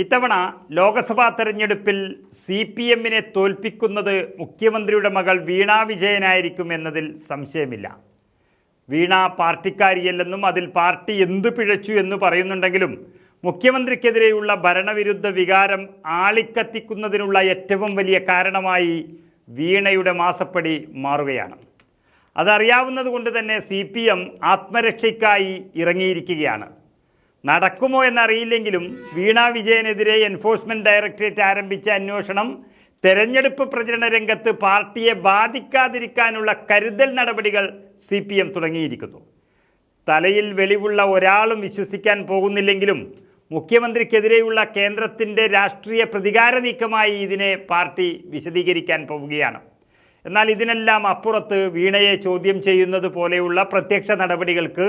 ഇത്തവണ ലോക്സഭാ തെരഞ്ഞെടുപ്പിൽ C P എമ്മിനെ തോൽപ്പിക്കുന്നത് മുഖ്യമന്ത്രിയുടെ മകൾ വീണ വിജയനായിരിക്കും എന്നതിൽ സംശയമില്ല. വീണ പാർട്ടിക്കാരിയല്ലെന്നും അതിൽ പാർട്ടി എന്തു പിഴച്ചു എന്ന് പറയുന്നുണ്ടെങ്കിലും മുഖ്യമന്ത്രിക്കെതിരെയുള്ള ഭരണവിരുദ്ധ വികാരം ആളിക്കത്തിക്കുന്നതിനുള്ള ഏറ്റവും വലിയ കാരണമായി വീണയുടെ മാസപ്പടി മാറുകയാണ്. അതറിയാവുന്നത് കൊണ്ട് തന്നെ സി പി എം ആത്മരക്ഷയ്ക്കായി ഇറങ്ങിയിരിക്കുകയാണ്. നടക്കുമോ എന്നറിയില്ലെങ്കിലും വീണ വിജയനെതിരെ എൻഫോഴ്സ്മെന്റ് ഡയറക്ടറേറ്റ് ആരംഭിച്ച അന്വേഷണം തെരഞ്ഞെടുപ്പ് പ്രചരണ രംഗത്ത് പാർട്ടിയെ ബാധിക്കാതിരിക്കാനുള്ള കരുതൽ നടപടികൾ സി പി എം തുടങ്ങിയിരിക്കുന്നു. തലയിൽ വെളിവുള്ള ഒരാളും വിശ്വസിക്കാൻ പോകുന്നില്ലെങ്കിലും മുഖ്യമന്ത്രിക്കെതിരെയുള്ള കേന്ദ്രത്തിന്റെ രാഷ്ട്രീയ പ്രതികാര നീക്കമായി ഇതിനെ പാർട്ടി വിശദീകരിക്കാൻ പോവുകയാണ്. എന്നാൽ ഇതിനെല്ലാം അപ്പുറത്ത് വീണയെ ചോദ്യം ചെയ്യുന്നത് പോലെയുള്ള പ്രത്യക്ഷ നടപടികൾക്ക്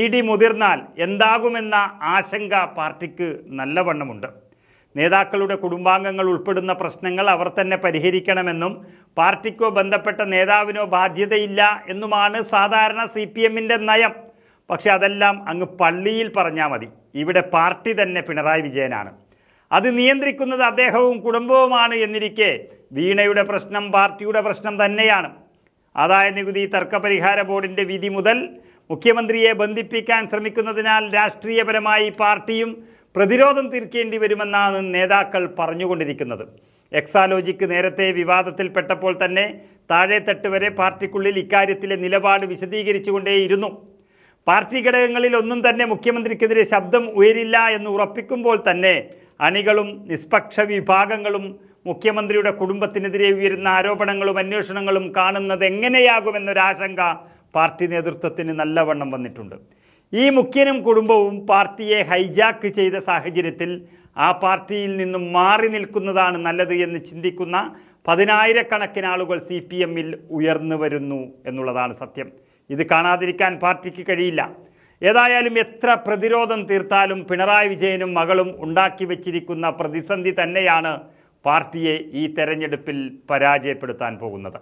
ഇ ഡി മുതിർന്നാൽ എന്താകുമെന്ന ആശങ്ക പാർട്ടിക്ക് നല്ലവണ്ണമുണ്ട്. നേതാക്കളുടെ കുടുംബാംഗങ്ങൾ ഉൾപ്പെടുന്ന പ്രശ്നങ്ങൾ അവർ തന്നെ പരിഹരിക്കണമെന്നും പാർട്ടിക്കോ ബന്ധപ്പെട്ട നേതാവിനോ ബാധ്യതയില്ല എന്നുമാണ് സാധാരണ സി പി എമ്മിന്റെ നയം. പക്ഷെ അതെല്ലാം അങ്ങ് പള്ളിയിൽ പറഞ്ഞാൽ മതി. ഇവിടെ പാർട്ടി തന്നെ പിണറായി വിജയനാണ്. അത് നിയന്ത്രിക്കുന്നത് അദ്ദേഹവും കുടുംബവുമാണ് എന്നിരിക്കെ വീണയുടെ പ്രശ്നം പാർട്ടിയുടെ പ്രശ്നം തന്നെയാണ്. ആദായ നികുതി തർക്കപരിഹാര ബോർഡിന്റെ വിധി മുതൽ മുഖ്യമന്ത്രിയെ ബന്ധിപ്പിക്കാൻ ശ്രമിക്കുന്നതിനാൽ രാഷ്ട്രീയപരമായി പാർട്ടിയും പ്രതിരോധം തീർക്കേണ്ടി വരുമെന്നാണ് നേതാക്കൾ പറഞ്ഞുകൊണ്ടിരിക്കുന്നത്. എക്സാലോജിക്ക് നേരത്തെ വിവാദത്തിൽപ്പെട്ടപ്പോൾ തന്നെ താഴെത്തട്ട് വരെ പാർട്ടിക്കുള്ളിൽ ഇക്കാര്യത്തിലെ നിലപാട് വിശദീകരിച്ചുകൊണ്ടേയിരുന്നു. പാർട്ടി ഘടകങ്ങളിൽ ഒന്നും തന്നെ മുഖ്യമന്ത്രിക്കെതിരെ ശബ്ദം ഉയരില്ല എന്ന് ഉറപ്പിക്കുമ്പോൾ തന്നെ അണികളും നിഷ്പക്ഷ വിഭാഗങ്ങളും മുഖ്യമന്ത്രിയുടെ കുടുംബത്തിനെതിരെ ഉയരുന്ന ആരോപണങ്ങളും അന്വേഷണങ്ങളും കാണുന്നത് എങ്ങനെയാകുമെന്നൊരാശങ്ക പാർട്ടി നേതൃത്വത്തിന് നല്ലവണ്ണം വന്നിട്ടുണ്ട്. ഈ മുഖ്യനും കുടുംബവും പാർട്ടിയെ ഹൈജാക്ക് ചെയ്ത സാഹചര്യത്തിൽ ആ പാർട്ടിയിൽ നിന്നും മാറി നിൽക്കുന്നതാണ് നല്ലത് എന്ന് ചിന്തിക്കുന്ന പതിനായിരക്കണക്കിന് ആളുകൾ സി പി എമ്മിൽ ഉയർന്നു വരുന്നു എന്നുള്ളതാണ് സത്യം. ഇത് കാണാതിരിക്കാൻ പാർട്ടിക്ക് കഴിയില്ല. ഏതായാലും എത്ര പ്രതിരോധം തീർത്താലും പിണറായി വിജയനും മകളും ഉണ്ടാക്കി വച്ചിരിക്കുന്ന പ്രതിസന്ധി തന്നെയാണ് പാർട്ടിയെ ഈ തെരഞ്ഞെടുപ്പിൽ പരാജയപ്പെടുത്താൻ പോകുന്നത്.